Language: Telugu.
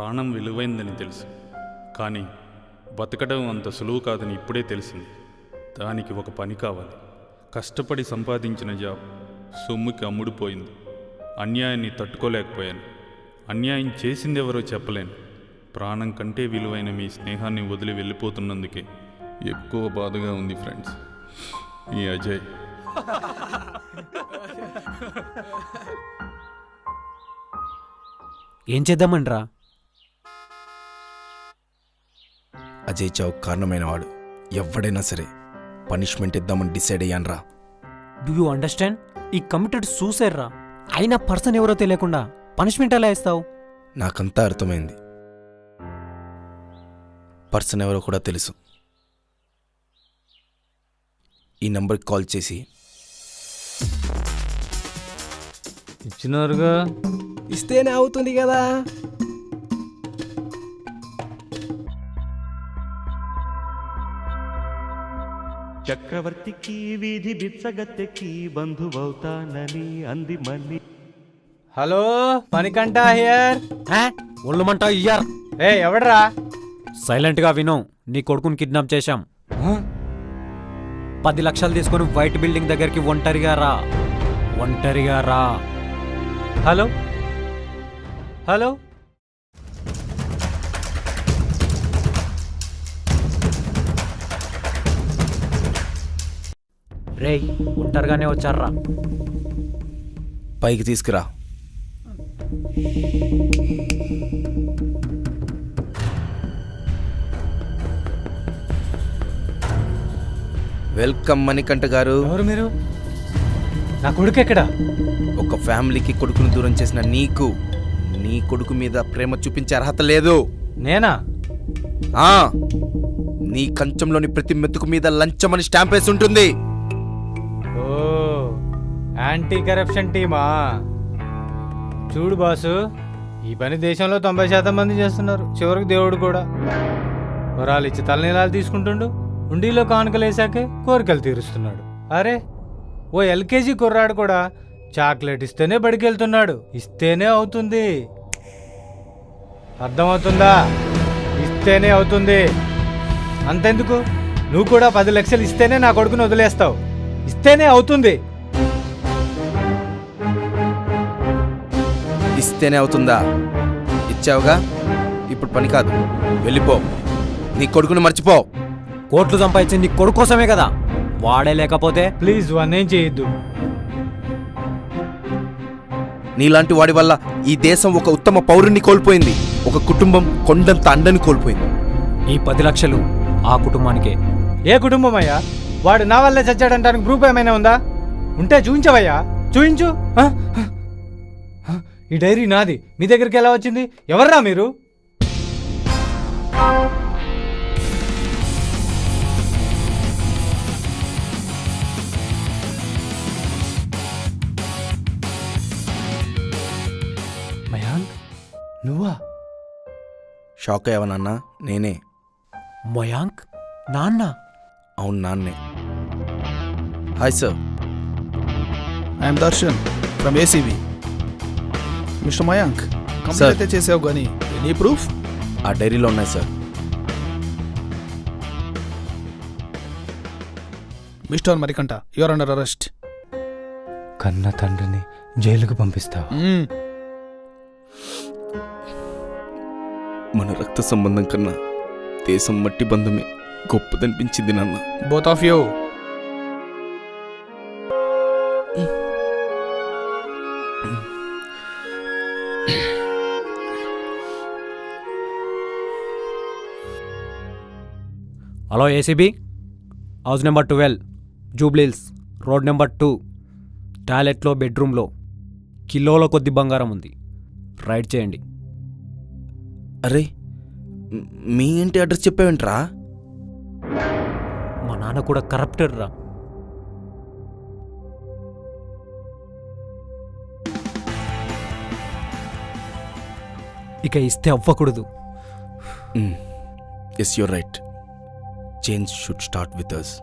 ప్రాణం విలువైందని తెలుసు. కానీ బతకడం అంత సులువు కాదని ఇప్పుడే తెలిసింది. దానికి ఒక పని కావాలి. కష్టపడి సంపాదించిన జాబ్ సొమ్ముకి అమ్ముడుపోయింది. అన్యాయాన్ని తట్టుకోలేకపోయాను. అన్యాయం చేసిందెవరో చెప్పలేను. ప్రాణం కంటే విలువైన మీ స్నేహాన్ని వదిలి వెళ్ళిపోతున్నందుకే ఎక్కువ బాధగా ఉంది ఫ్రెండ్స్. మీ అజయ్. ఏం చేద్దామంట్రా అజయ్ చావు కారణమైన వాడు ఎవడైనా సరే పనిష్మెంట్ ఇద్దామని డిసైడ్ అయ్యాన్రా. డూ యూ అండర్స్టాండ్ ఈ కమిటెడ్ సూసైడ్ రా. అయినా పర్సన్ ఎవరో తెలియకుండా పనిష్మెంట్ ఎలా ఇస్తావు? నాకంతా అర్థమైంది. పర్సన్ ఎవరో కూడా తెలుసు. ఈ నంబర్కి కాల్ చేసి. ఇచ్చినారుగా. ఇస్తేనే అవుతుంది కదా. చక్రవర్తికి వీధి బిచ్చగత్తెకి బంధువవుతానని అంది మళ్ళీ హలో పనికంట హియర్? ఒళ్ళుమంటా ఇయ్యార్. ఏ ఎవడరా? సైలెంట్గా విను నీ కొడుకుని కిడ్నాప్ చేశాం. పది లక్షలు తీసుకొని వైట్ బిల్డింగ్ దగ్గరికి ఒంటరిగా రా. ఒంటరిగా రా. హలో? హలో? రేయ్ ఒంటరిగానే వచ్చారా పైకి తీసుకురా. వెల్కమ్ మణికంఠ గారు. ఎవరు మీరు? నా కొడుకు ఎక్కడా? ఒక ఫ్యామిలీకి కొడుకును దూరం చేసిన నీకు నీ కొడుకు మీద ప్రేమ చూపించే అర్హత లేదు. నేనా? ఆ నీ కంచంలోని ప్రతి మెతుకు మీద లంచమని స్టాంప్ వేసి ఉంటుంది. ఓ యాంటీ కరప్షన్ టీమా? చూడు బాసు ఈ పని దేశంలో తొంభై శాతం మంది చేస్తున్నారు. చివరికి దేవుడు కూడా. వరాలు ఇచ్చి తలనీలాలు తీసుకుంటుండు. ఉండిలో కానుకలు వేసాకే కోరికలు తీరుస్తున్నాడు. అరే ఓ ఎల్కేజీ కుర్రాడు కూడా చాక్లెట్ ఇస్తేనే బడికెళ్తున్నాడు. ఇస్తేనే అవుతుంది. అర్థమవుతుందా? ఇస్తేనే అవుతుంది. అంతెందుకు? నువ్వు కూడా పది లక్షలు ఇస్తేనే నా కొడుకుని వదిలేస్తావు. ఇస్తేనే అవుతుంది. ఇస్తేనే అవుతుందా? ఇచ్చావుగా? ఇప్పుడు పని కాదు. వెళ్ళిపో. నీ కొడుకును మర్చిపో. కోట్లు సంపాదించింది నీ కొడుకు కోసమే కదా. వాడే లేకపోతే? ప్లీజ్ వన్నేం చేయొద్దు. నీలాంటి వాడి వల్ల ఈ దేశం ఒక ఉత్తమ పౌరుణ్ణి కోల్పోయింది. ఒక కుటుంబం కొండంత అండని కోల్పోయింది. ఈ పది లక్షలు ఆ కుటుంబానికే. ఏ కుటుంబం అయ్యా? వాడు నా వల్లే చచ్చాడంటానికి ప్రూఫ్ ఏమైనా ఉందా? ఉంటే చూపించవయ్యా చూయించు? ఆ? ఈ డైరీ నాది. మీ దగ్గరికి ఎలా వచ్చింది? ఎవర్రా మీరు? మయాంక్ నువ్వా? షాక్ అయ్యావనన్నా నేనే. మయాంక్ నాన్న? అవును నాన్నే. Hi sir I'm Darshan from ACB mister Mayank. Complete అయితే చేసావు కానీ ఎనీ ప్రూఫ్ ఆ డైరీలో ఉన్నాయి sir mister Marikanta your under arrest కన్న తండ్రిని జైలుకు పంపిస్తావా? మన రక్త సంబంధం కన్నా దేశం మట్టి బంధమే గొప్పదనిపించింది నాన్న. Both of you hello ACB. House number twelve Jubilee Hills road number two టాయిలెట్లో బెడ్రూమ్లో కిలోల కొద్ది బంగారం ఉంది. రైడ్ చేయండి. అరే మ్- ఇంటి అడ్రస్ చెప్పావేంట్రా? మా నాన్న కూడా కరప్టెడ్ రా. ఇక ఇస్తే అవ్వకూడదు. Yes you're right change should start with us.